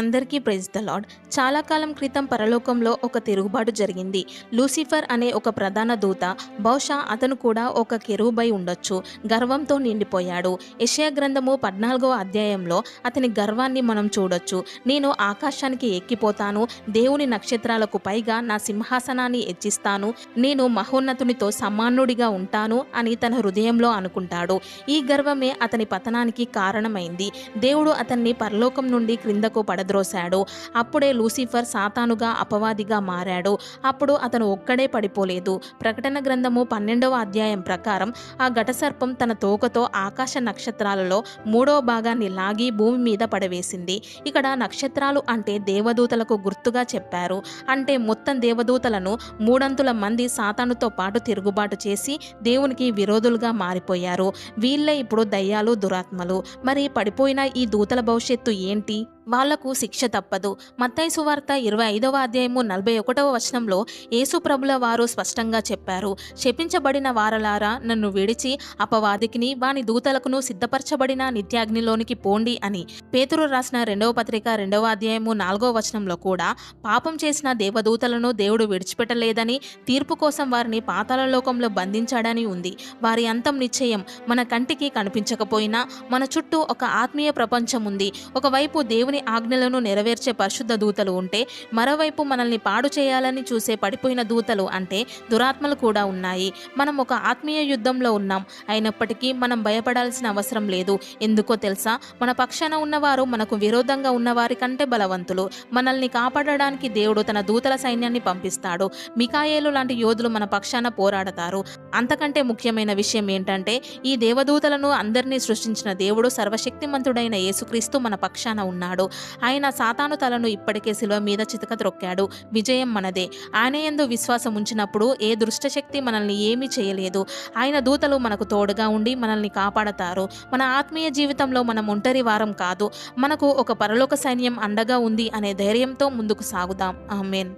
అందరికీ praise the lord చాలా కాలం క్రితం పరలోకంలో ఒక తిరుగుబాటు జరిగింది. లూసిఫర్ అనే ఒక ప్రధాన దూత బహుశా అతను కూడా ఒక కెరూబై ఉండొచ్చు గర్వంతో నిండిపోయాడు. యషయా గ్రంథము పద్నాలుగవ అధ్యాయంలో అతని గర్వాన్ని మనం చూడొచ్చు. నేను ఆకాశానికి ఎక్కిపోతాను దేవుని నక్షత్రాలకు పైగా నా సింహాసనాన్ని హెచ్చిస్తాను నేను మహోన్నతునితో సమానుడిగా ఉంటాను అని తన హృదయంలో అనుకుంటాడు. ఈ గర్వమే అతని పతనానికి కారణమైంది. దేవుడు అతన్ని పరలోకం నుండి క్రిందకు పడద్రోశాడు అప్పుడే లూసిఫర్ సాతానుగా అపవాదిగా మారాడు. అప్పుడు అతను ఒక్కడే పడిపోలేదు. ప్రకటన గ్రంథము పన్నెండవ అధ్యాయం ప్రకారం ఆ ఘటసర్పం తన తోకతో ఆకాశ నక్షత్రాలలో మూడవ భాగాన్ని లాగి భూమి మీద పడవేసింది. ఇక్కడ నక్షత్రాలు అంటే దేవదూతలకు గుర్తుగా చెప్పారు. అంటే మొత్తం దేవదూతలను మూడంతుల మంది సాతానుతో పాటు తిరుగుబాటు చేసి దేవునికి విరోధులుగా మారిపోయారు. వీళ్ళే ఇప్పుడు దయ్యాలు దురాత్మలు. మరి పడిపోయిన ఈ దూతల భవిష్యత్తు ఏంటి? వాళ్ళకు శిక్ష తప్పదు. మత్తయి సువార్త ఇరవై ఐదవ అధ్యాయము నలభై ఒకటవ వచనంలో యేసుప్రభుల వారు స్పష్టంగా చెప్పారు. శపించబడిన వారలారా నన్ను విడిచి అపవాదికిని వాని దూతలకును సిద్ధపరచబడిన నిత్యాగ్నిలోనికి పోండి అని పేతురు రాసిన రెండవ పత్రిక రెండవ అధ్యాయము నాలుగవ వచనంలో కూడా పాపం చేసిన దేవదూతలను దేవుడు విడిచిపెట్టలేదని తీర్పు కోసం వారిని పాతాళ లోకంలో బంధించాడని ఉంది. వారి అంతం నిశ్చయం మన కంటికి కనిపించకపోయినా మన చుట్టూ ఒక ఆత్మీయ ప్రపంచం ఉంది. ఒకవైపు దేవుని దేవుని ఆజ్ఞలను నెరవేర్చే పరిశుద్ధ దూతలు ఉంటే మరోవైపు మనల్ని పాడు చేయాలని చూసే పడిపోయిన దూతలు అంటే దురాత్మలు కూడా ఉన్నాయి. మనం ఒక ఆత్మీయ యుద్ధంలో ఉన్నాం. అయినప్పటికీ మనం భయపడాల్సిన అవసరం లేదు. ఎందుకో తెలుసా? మన పక్షాన ఉన్నవారు మనకు విరోధంగా ఉన్నవారి కంటే బలవంతులు. మనల్ని కాపాడడానికి దేవుడు తన దూతల సైన్యాన్ని పంపిస్తాడు. మికాయేలు లాంటి యోధులు మన పక్షాన పోరాడతారు. అంతకంటే ముఖ్యమైన విషయం ఏంటంటే ఈ దేవదూతలను అందరినీ సృష్టించిన దేవుడు సర్వశక్తిమంతుడైన యేసుక్రీస్తు మన పక్షాన ఉన్నాడు. ఆయన సాతాను తలను ఇప్పటికే శిలువ మీద చితక త్రొక్కాడు. విజయం మనదే. ఆయన ఎందు విశ్వాసం ఉంచినప్పుడు ఏ దుష్టశక్తి మనల్ని ఏమీ చేయలేదు. ఆయన దూతలు మనకు తోడుగా ఉండి మనల్ని కాపాడతారు. మన ఆత్మీయ జీవితంలో మనం ఒంటరి వారం కాదు. మనకు ఒక పరలోక సైన్యం అండగా ఉంది అనే ధైర్యంతో ముందుకు సాగుదాం. ఆమెన్.